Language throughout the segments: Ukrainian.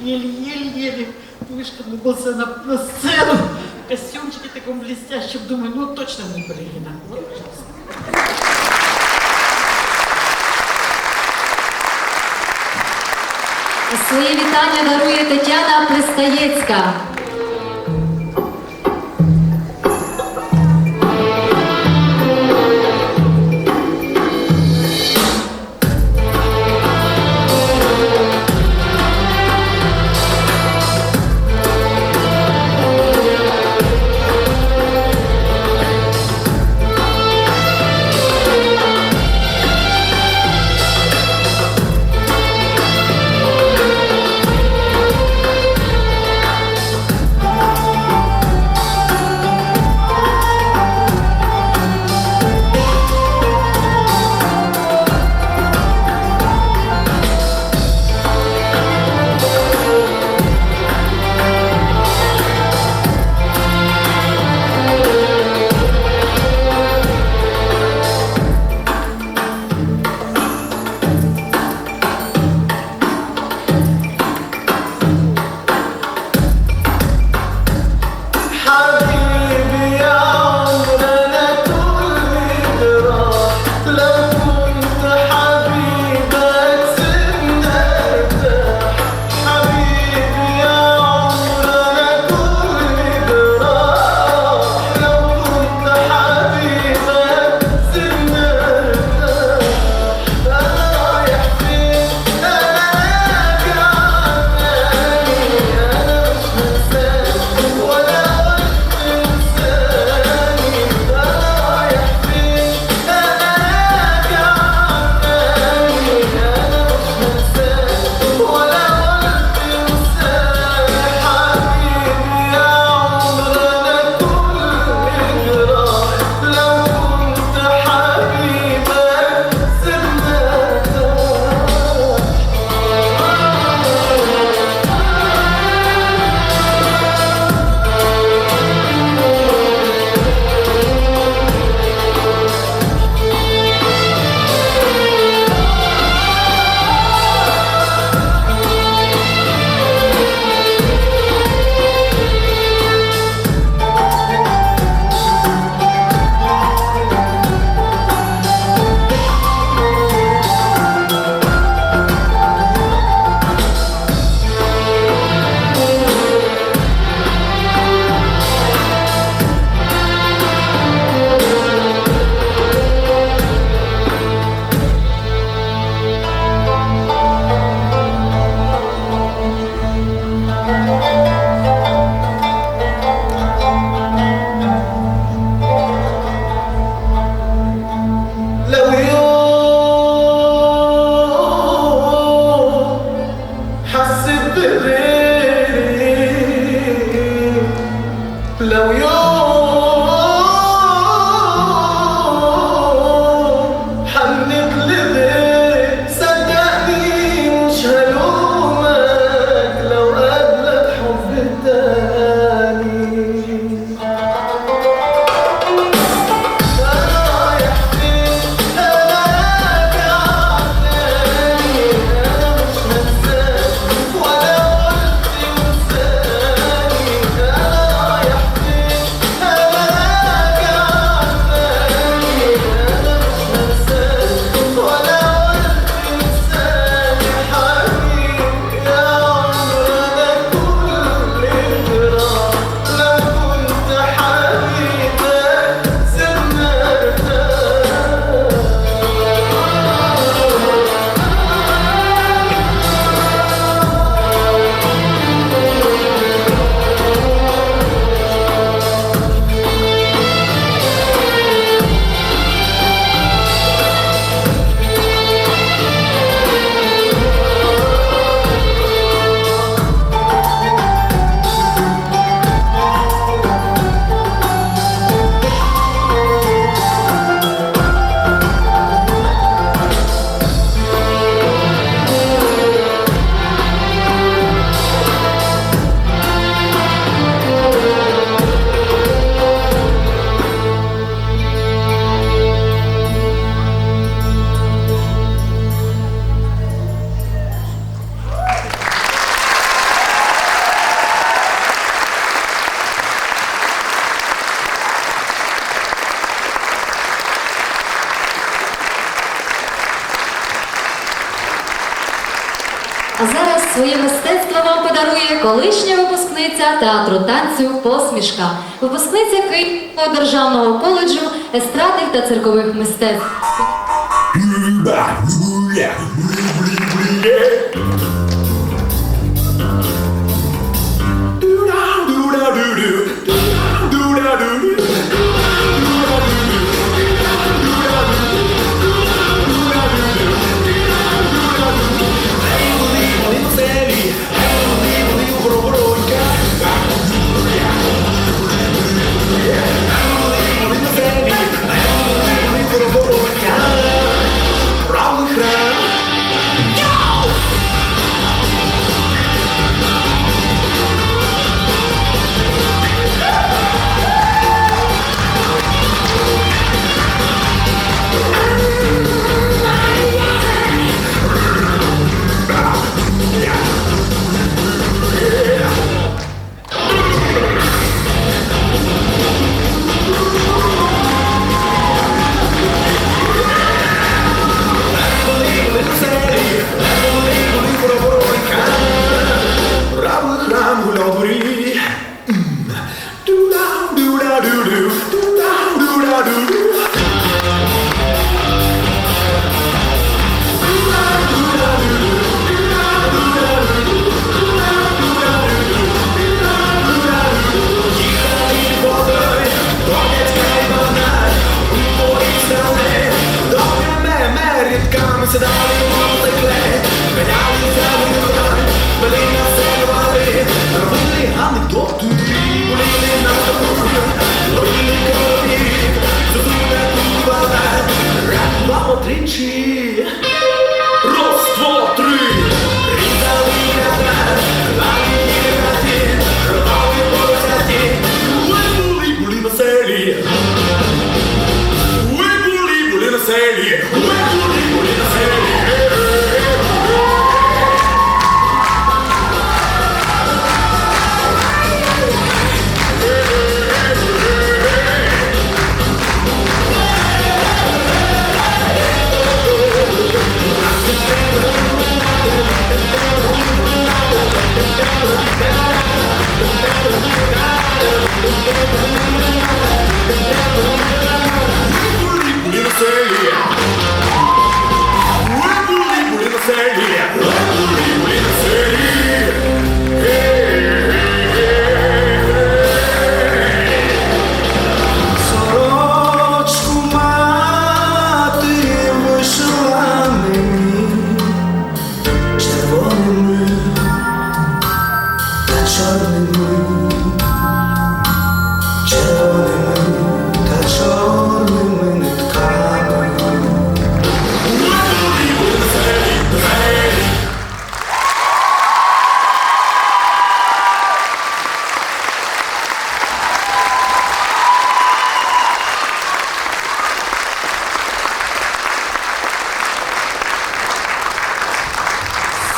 еле-еле-еле вышканулся на, на сцену костюмчики костюмчике таком блестящем. Думаю, ну точно не балерина. Вот. Своє вітання дарує Тетяна Пристаєцька. Своє мистецтво вам подарує колишня випускниця театру танцю Посмішка, випускниця Київського державного коледжу естрадних та циркових мистецтв. Правий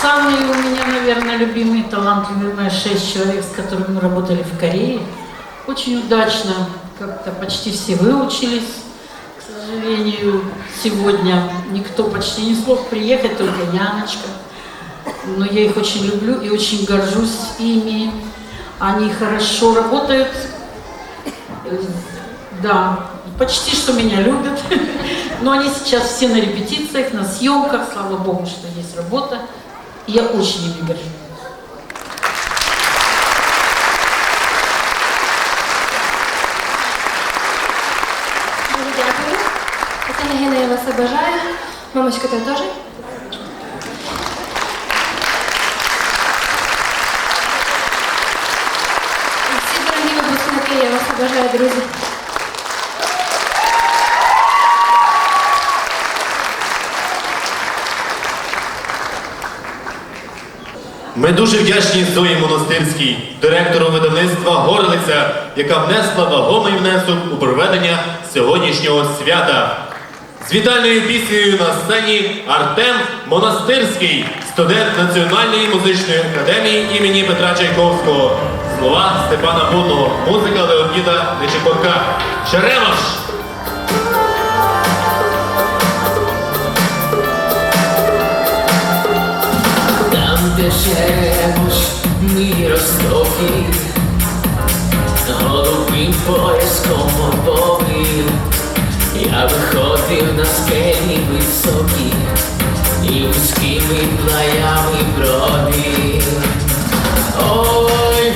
Самый у меня, наверное, любимые талантливые шесть человек, с которыми мы работали в Корее – очень удачно, как-то почти все выучились. К сожалению, сегодня никто почти не смог приехать, только Яночка. Но я их очень люблю и очень горжусь ими. Они хорошо работают. Да, почти что меня любят. Но они сейчас все на репетициях, на съемках. Слава Богу, что есть работа. И я очень ими горжусь. Мамочка, ти теж? І Всі дорогі випускники, я вас обожаю, друзі. Ми дуже вдячні Зої Монастирській, директору видавництва Горлиця, яка внесла вагомий внесок у проведення сьогоднішнього свята. З вітальною піснею на сцені Артем Монастирський, студент Національної музичної академії імені Петра Чайковського, слова Степана Будного, музика Леоніда Нечепорка. Черемаш! Там, де черемош, ми розтопі, голубим пояском обов'язком. Я виходив на скелі високі і вузькими плаями пробіг. Ой,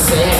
say.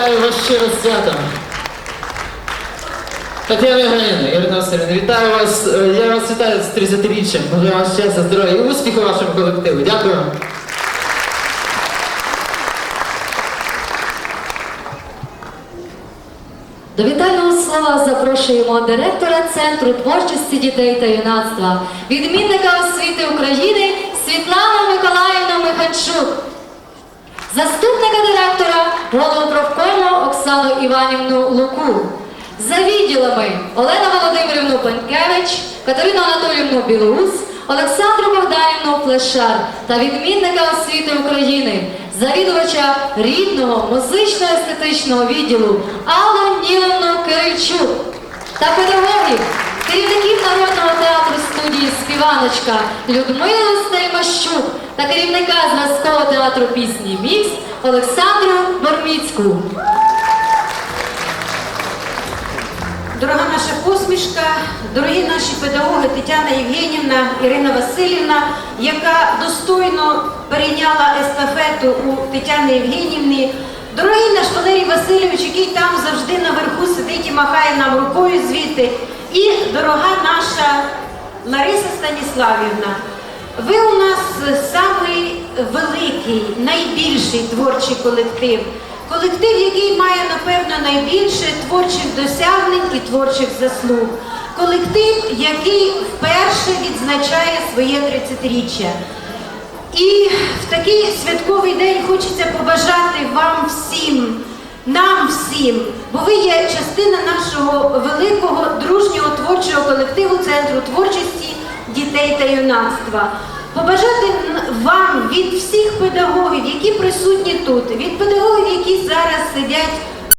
Вітаю вас щиро з святом. Тетяна Євгенівна, Ірина Васильівна, вітаю вас. Е, я вас вітаю з 30-річчям. Бажаю вам щастя, здоров'я і успіху вашому колективу. Дякую. До вітального слова запрошуємо директора Центру творчості дітей та юнацтва, відмінника освіти України Світлану Миколаївну Миханчук заступника директора Головпровкольного Оксану Іванівну Луку, за відділами Олена Володимирівну Панкевич, Катерину Анатоліївну Білоус, Олександру Богданівну Плешар та відмінника освіти України, завідувача рідного музично-естетичного відділу Алла Ніловну Кирильчук та педагогів, керівників народного театру студії Співаночка Людмилу Стельмащук та керівника зразкового театру пісні Мікс Олександру Борміцьку. Дорога наша посмішка, дорогі наші педагоги Тетяна Євгенівна, Ірина Васильівна, яка достойно перейняла естафету у Тетяни Євгенівни. Дорогий наш Валерій Васильович, який там завжди наверху сидить і махає нам рукою звідти. І дорога наша Лариса Станіславівна. Ви у нас самий великий, найбільший творчий колектив. Колектив, який має, напевно, найбільше творчих досягнень і творчих заслуг. Колектив, який вперше відзначає своє 30-річчя. І в такий святковий день хочеться побажати вам всім, нам всім, бо ви є частина нашого великого дружнього творчого колективу Центру творчості дітей та юнацтва. Побажати вам від всіх педагогів, які присутні тут, від педагогів, які зараз сидять